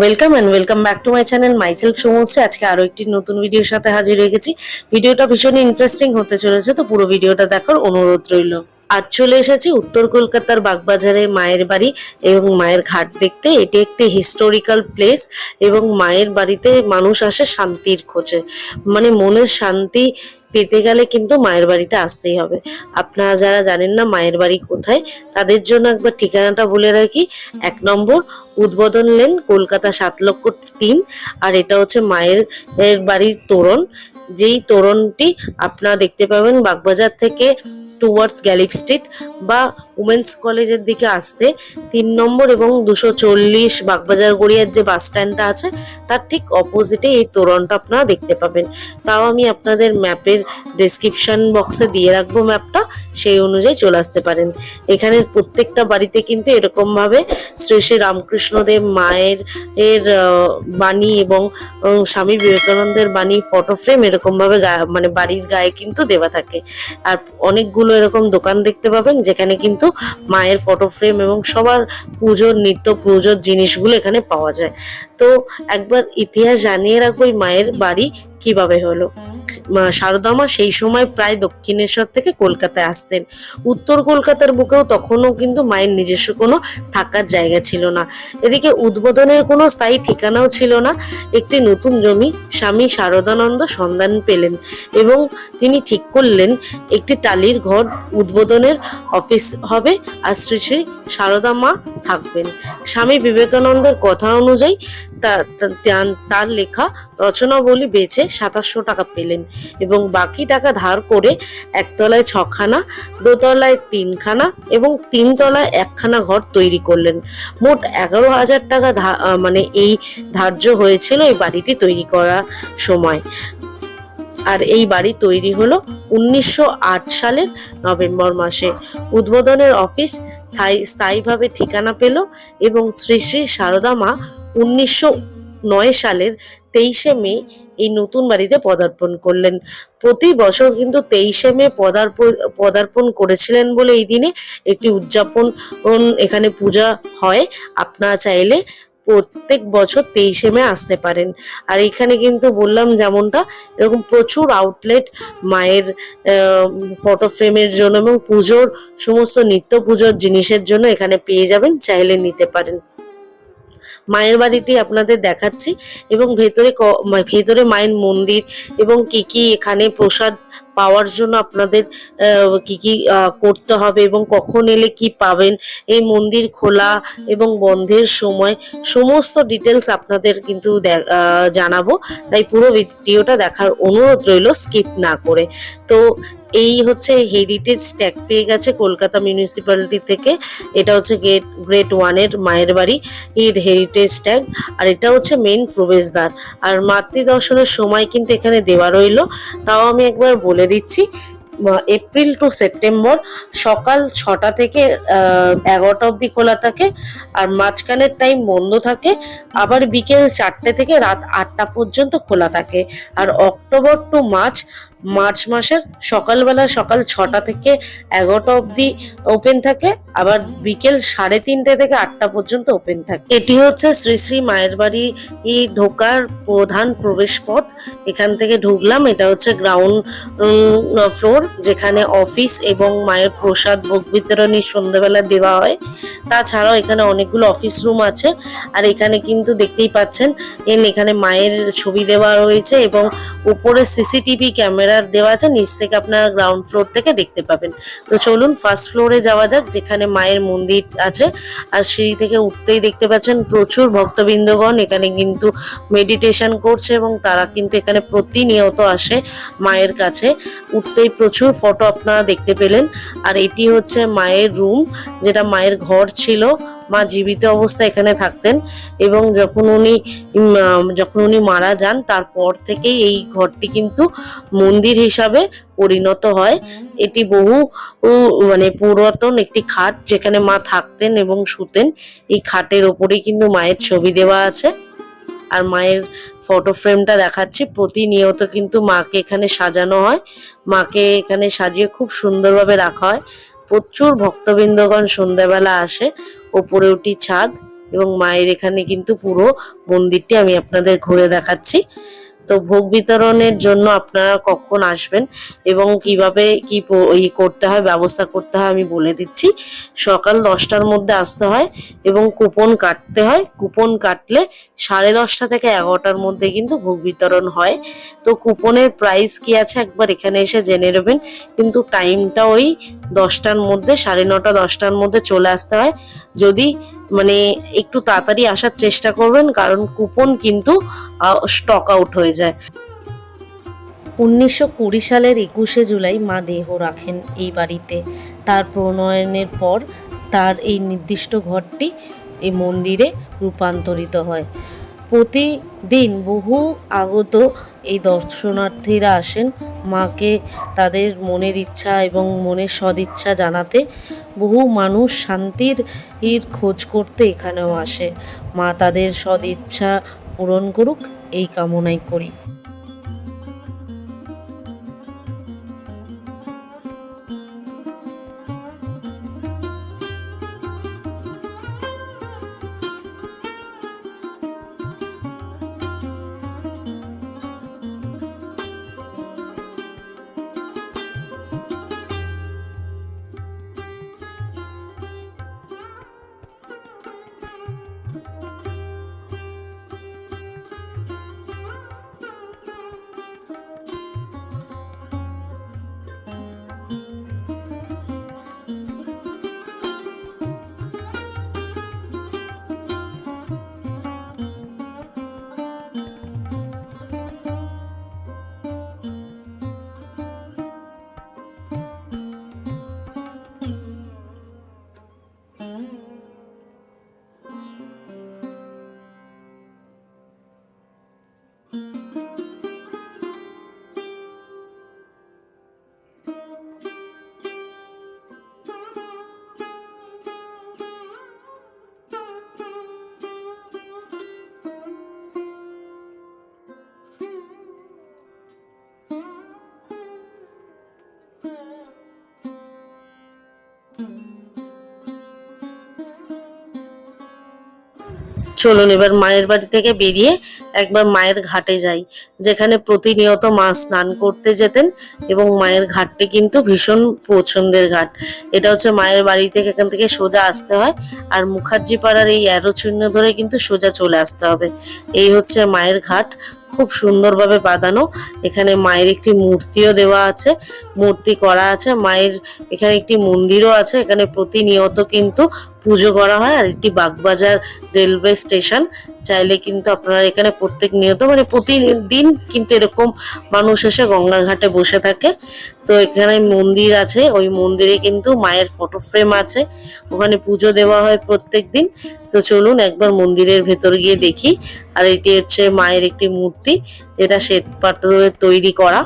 Welcome and welcome back to my channel myself সমস্ত আজকে আরও একটি নতুন ভিডিওর সাথে হাজির হয়ে গেছি। ভিডিওটা ভীষণই ইন্টারেস্টিং হতে চলেছে, তো পুরো ভিডিওটা দেখার অনুরোধ রইল। আজ চলে এসেছি উত্তর কলকাতার বাগবাজারে মায়ের বাড়ি এবং মায়ের ঘাট দেখতে। এটি একটি হিস্টোরিক্যাল প্লেস এবং মায়ের বাড়িতে মানুষ আসে শান্তির খোঁজে। মানে মনের শান্তি পেতে গেলে কিন্তু মায়ের বাড়িতে আসতেই হবে। আপনারা যারা জানেন না মায়ের বাড়ি কোথায়, তাদের জন্য একবার ঠিকানাটা বলে রাখি। এক নম্বর উদ্বোধন লেন কলকাতা সাত লক্ষ তিন আর এটা হচ্ছে মায়ের বাড়ির তোরণ। যেই তোরণটি আপনারা দেখতে পাবেন বাগবাজার থেকে টুয়ার্ডস গ্যালিপ স্ট্রিট বা উমেন্স কলেজের দিকে আসতে তিন নম্বর এবং দুশো চল্লিশ বাগবাজার গড়িয়ার যে বাস স্ট্যান্ডটা আছে, তার ঠিক অপোজিটে এই তোরণটা আপনারা দেখতে পাবেন। তাও আমি আপনাদের ম্যাপের ডেসক্রিপশন বক্সে দিয়ে রাখব ম্যাপটা সেই অনুযায়ী চলে আসতে পারেন। এখানের প্রত্যেকটা বাড়িতে কিন্তু এরকমভাবে শ্রী শ্রী রামকৃষ্ণদেব মায়ের, এর বাণী এবং স্বামী বিবেকানন্দের বাণী ফটো ফ্রেম এরকমভাবে মানে বাড়ির গায়ে কিন্তু দেওয়া থাকে। আর অনেকগুলো এরকম দোকান দেখতে পাবেন, যেখানে কিন্তু মায়ের ফটো ফ্রেম এবং সবার পুজোর নিত্য পুজোর জিনিসগুলো এখানে পাওয়া যায়। তো একবার ইতিহাস জানিয়ে রাখব এই মায়ের বাড়ি কীভাবে হলো। শারদামা সেই সময় প্রায় দক্ষিণেশ্বর থেকে কলকাতায় আসতেন। উত্তর কলকাতার বুকেও তখনও কিন্তু মায়ের নিজস্ব কোনো থাকার জায়গা ছিল না। এদিকে উদ্বোধনের কোনো স্থায়ী ঠিকানাও ছিল না। একটি নতুন জমি স্বামী শারদানন্দ সন্ধান পেলেন এবং তিনি ঠিক করলেন, একটি টালির ঘর উদ্বোধনের অফিস হবে আর শ্রী শ্রী শারদা মা থাকবেন। স্বামী বিবেকানন্দের কথা অনুযায়ী তার- লেখা রচনাবলী বেচে সাতাশশো টাকা পেলেন এবং বাকি টাকা ধার করে একতলায় ছখানা, দোতলায় তিনখানা এবং তিনতলায় একখানা ঘর তৈরি করলেন। মোট এগারো হাজার টাকা মানে এই ধার্য হয়েছিল এই বাড়িটি তৈরি করার সময়। আর এই বাড়ি তৈরি হলো উনিশশো আট সালের নভেম্বর মাসে। উদ্বোধনের অফিস স্থায়ী- স্থায়ীভাবে ঠিকানা পেল এবং শ্রী শ্রী সারদা মা উনিশশো নয় সালের তেইশে মে এই নতুন বাড়িতে পদার্পণ করলেন। প্রতি বছর কিন্তু তেইশে মে পদার্পণ পদার্পণ করেছিলেন বলে এই দিনে একটি উদযাপন এখানে পূজা হয়। আপনারা চাইলে প্রত্যেক বছর তেইশে মে আসতে পারেন। আর এখানে কিন্তু বললাম যেমনটা, এরকম প্রচুর আউটলেট মায়ের ফটো ফ্রেমের জন্য এবং পুজোর সমস্ত নিত্য পুজোর জিনিসের জন্য এখানে পেয়ে যাবেন। চাইলে নিতে পারেন। মায়ের বাড়িটি আপনাদের দেখাচ্ছি এবং ভেতরে ভেতরে মায়ের মন্দির এবং কি কি এখানে প্রসাদ পাওয়ার জন্য আপনাদের কি কি করতে হবে এবং কখন এলে কি পাবেন, এই মন্দির খোলা এবং বন্ধের সময় সমস্ত ডিটেলস আপনাদের কিন্তু জানাব। তাই পুরো ভিডিওটা দেখার অনুরোধ রইল স্কিপ না করে। তো এই হচ্ছে হেরিটেজ ট্যাগ পেয়ে গেছে কলকাতা মিউনিসিপ্যালিটি থেকে। এটা হচ্ছে গেট গ্রেট ওয়ানের মায়ের বাড়ি, এর হেরিটেজ ট্যাগ আর এটা হচ্ছে মেন প্রবেশদ্বার। আর মাতৃ দর্শনের সময় কিন্তু এখানে দেওয়া রইল। তাও আমি একবার বলে দিচ্ছি এপ্রিল টু সেপ্টেম্বর সকাল ছটা থেকে এগারোটা অবধি খোলা থাকে আর মাঝখানের টাইম বন্ধ থাকে। আবার বিকেল চারটে থেকে রাত আটটা পর্যন্ত খোলা থাকে। আর অক্টোবর টু মার্চ মার্চ মাসের সকালবেলা সকাল ছটা থেকে এগারোটা অবধি ওপেন থাকে, আবার বিকেল সাড়ে তিনটে থেকে আটটা পর্যন্ত ওপেন থাকে। এটি হচ্ছে শ্রী শ্রী মায়ের বাড়ি ঢোকার প্রধান প্রবেশ পথ এখান থেকে ঢুকলাম, এটা হচ্ছে গ্রাউন্ড ফ্লোর যেখানে অফিস এবং মায়ের প্রসাদ, ভোগ বিতরণী সন্ধ্যাবেলা দেওয়া হয়। তাছাড়াও এখানে অনেকগুলো অফিস রুম আছে, আর এখানে কিন্তু দেখতেই পাচ্ছেন এখানে মায়ের ছবি দেওয়া রয়েছে এবং উপরে সিসিটিভি ক্যামেরার দেওয়া আছে, নিচ থেকে আপনারা গ্রাউন্ড ফ্লোর থেকে দেখতে পাবেন। তো চলুন ফার্স্ট ফ্লোরে যাওয়া যাক, যেখানে মায়ের মন্দির আছে। আর সিঁড়ি থেকে উঠতেই দেখতে পাচ্ছেন প্রচুর ভক্তবৃন্দগণ, এখানে কিন্তু মেডিটেশন করছে এবং তারা কিন্তু এখানে প্রতিনিয়ত আসে মায়ের কাছে। উঠতেই প্রচুর ফটো আপনারা দেখতে পেলেন। আর এটি হচ্ছে মায়ের রুম যেটা মায়ের ঘর ছিল। মা জীবিত অবস্থায় এখানে থাকতেন এবং যখন উনি যখন উনি মারা যান, তারপর থেকেই এই ঘরটি কিন্তু মন্দির হিসাবে পরিণত হয়। এটি বহু মানে পুরাতন একটি খাট যেখানে মা থাকতেন এবং শুতেন। এই খাটের ওপরেই কিন্তু মায়ের ছবি দেওয়া আছে। আর মায়ের ফটো ফ্রেমটা দেখাচ্ছি। প্রতিনিয়ত কিন্তু মাকে এখানে সাজানো হয়। মাকে এখানে সাজিয়ে খুব সুন্দরভাবে রাখা হয়। প্রচুর ভক্তবৃন্দগণ সন্ধ্যাবেলা আসে। ওপরে উঠি ছাদ এবং মায়ের এখানে কিন্তু পুরো মন্দিরটি আমি আপনাদের ঘুরে দেখাচ্ছি। তো ভোগ বিতরণের জন্য আপনারা কখন আসবেন এবং কীভাবে কি ই করতে হয়, ব্যবস্থা করতে হয় আমি বলে দিচ্ছি। সকাল দশটার মধ্যে আসতে হয় এবং কুপন কাটতে হয়। কুপন কাটলে সাড়ে দশটা থেকে এগারোটার মধ্যে কিন্তু ভোগ বিতরণ হয়। তো কুপনের প্রাইস কি আছে একবার এখানে এসে জেনে নেবেন। কিন্তু টাইমটা ওই দশটার মধ্যে, সাড়ে নটা দশটার মধ্যে চলে আসতে হয়। যদি মানে একটু তাড়াতাড়ি আসার চেষ্টা করবেন, কারণ কুপন কিন্তু স্টক আউট হয়ে যায়। উনিশশো কুড়ি সালের একুশে জুলাই মা দেহ রাখেন এই বাড়িতে। তার প্রণয়নের পর তার এই নির্দিষ্ট ঘরটি এই মন্দিরে রূপান্তরিত হয়। প্রতিদিন বহু আগত এই দর্শনার্থীরা আসেন মাকে তাদের মনের ইচ্ছা এবং মনের সদিচ্ছা জানাতে। বহু মানুষ শান্তির খোঁজ করতে এখানেও আসে। মা তাদের সদিচ্ছা পূরণ করুক, এই কামনাই করি। চলুন, এবার মায়ের বাড়ি থেকে বেরিয়ে একবার মায়ের ঘাটে যাই, যেখানে প্রতিনিয়ত মা স্নান করতে যেতেন এবং মায়ের ঘাটটি কিন্তু ভীষণ পছন্দের ঘাট। এটা হচ্ছে মায়ের বাড়ি থেকে এখান থেকে সোজা আসতে হয় আর মুখার্জি পাড়ার এই অ্যারো চিহ্ন ধরে কিন্তু সোজা চলে আসতে হবে। এই হচ্ছে মায়ের ঘাট। খুব সুন্দরভাবে বাঁধানো। এখানে মায়ের একটি মূর্তিও দেওয়া আছে, মূর্তি করা আছে। মায়ের এখানে একটি মন্দিরও আছে, এখানে প্রতিনিয়ত কিন্তু পুজো করা হয়। আর একটি বাগবাজার রেলওয়ে স্টেশন চাইলে কিন্তু আপনারা এখানে প্রত্যেক নিয়ত মানে প্রতিদিন কিন্তু এরকম মানুষ এসে গঙ্গার ঘাটে বসে থাকে। তো এখানে মন্দির আছে, ওই মন্দিরে কিন্তু মায়ের ফটো ফ্রেম আছে। ওখানে পুজো দেওয়া হয় প্রত্যেক দিন। তো চলুন একবার মন্দিরের ভেতর গিয়ে দেখি। আর এটি হচ্ছে মায়ের একটি মূর্তি, যেটা শ্বেত পাথরের তৈরি করা।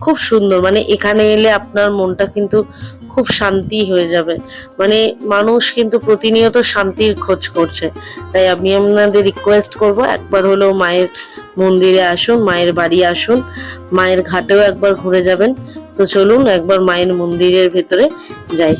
খুব সুন্দর মানে এখানে এলে আপনার মনটা কিন্তু খুব শান্তি হয়ে যাবে। মানে মানুষ কিন্তু প্রতিনিয়ত শান্তির খোঁজ করছে। তাই আমি আপনাদের রিকোয়েস্ট করব, একবার হলেও মায়ের মন্দিরে আসুন, মায়ের বাড়ি আসুন, মায়ের ঘাটেও একবার ঘুরে যাবেন। তো চলুন একবার মায়ের মন্দিরের ভেতরে যাই।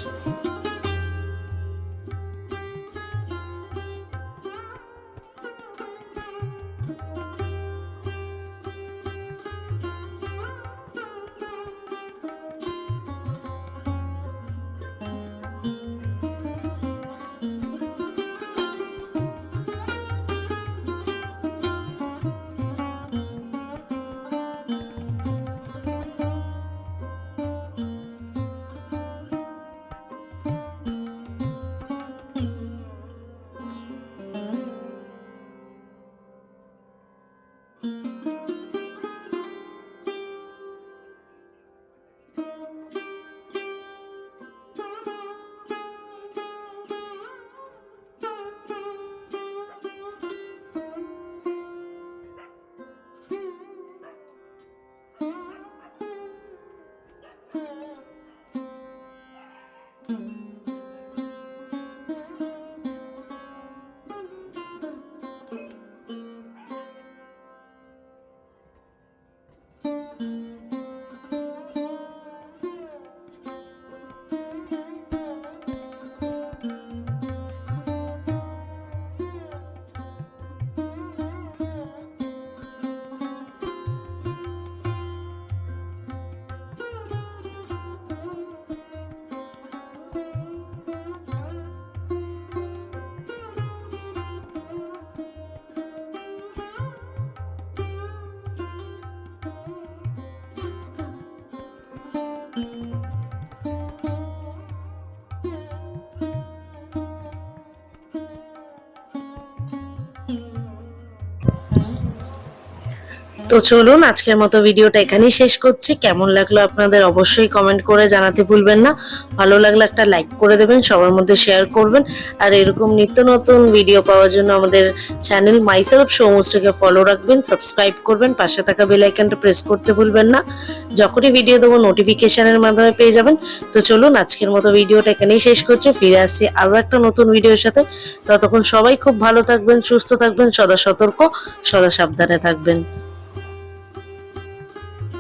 তো চলুন, আজকের মতো ভিডিওটা এখানেই শেষ করছি। কেমন লাগল আপনাদের অবশ্যই কমেন্ট করে জানাতে ভুলবেন না। ভালো লাগলে একটা লাইক করে দেবেন, সবার মধ্যে শেয়ার করবেন। আর এরকম নিত্য নতুন ভিডিও পাওয়ার জন্য আমাদের চ্যানেল মাইসেলফ সৌমশ্রীকে ফলো রাখবেন সাবস্ক্রাইব করবেন, পাশে থাকা বেল আইকনটা প্রেস করতে ভুলবেন না। যখনই ভিডিও দেবো নোটিফিকেশনের মাধ্যমে পেয়ে যাবেন। তো চলুন, আজকের মতো ভিডিওটা এখানেই শেষ করছি। ফিরে আসছি আরও একটা নতুন ভিডিওর সাথে। ততক্ষণ সবাই খুব ভালো থাকবেন, সুস্থ থাকবেন, সদা সতর্ক, সদা সাবধানে থাকবেন।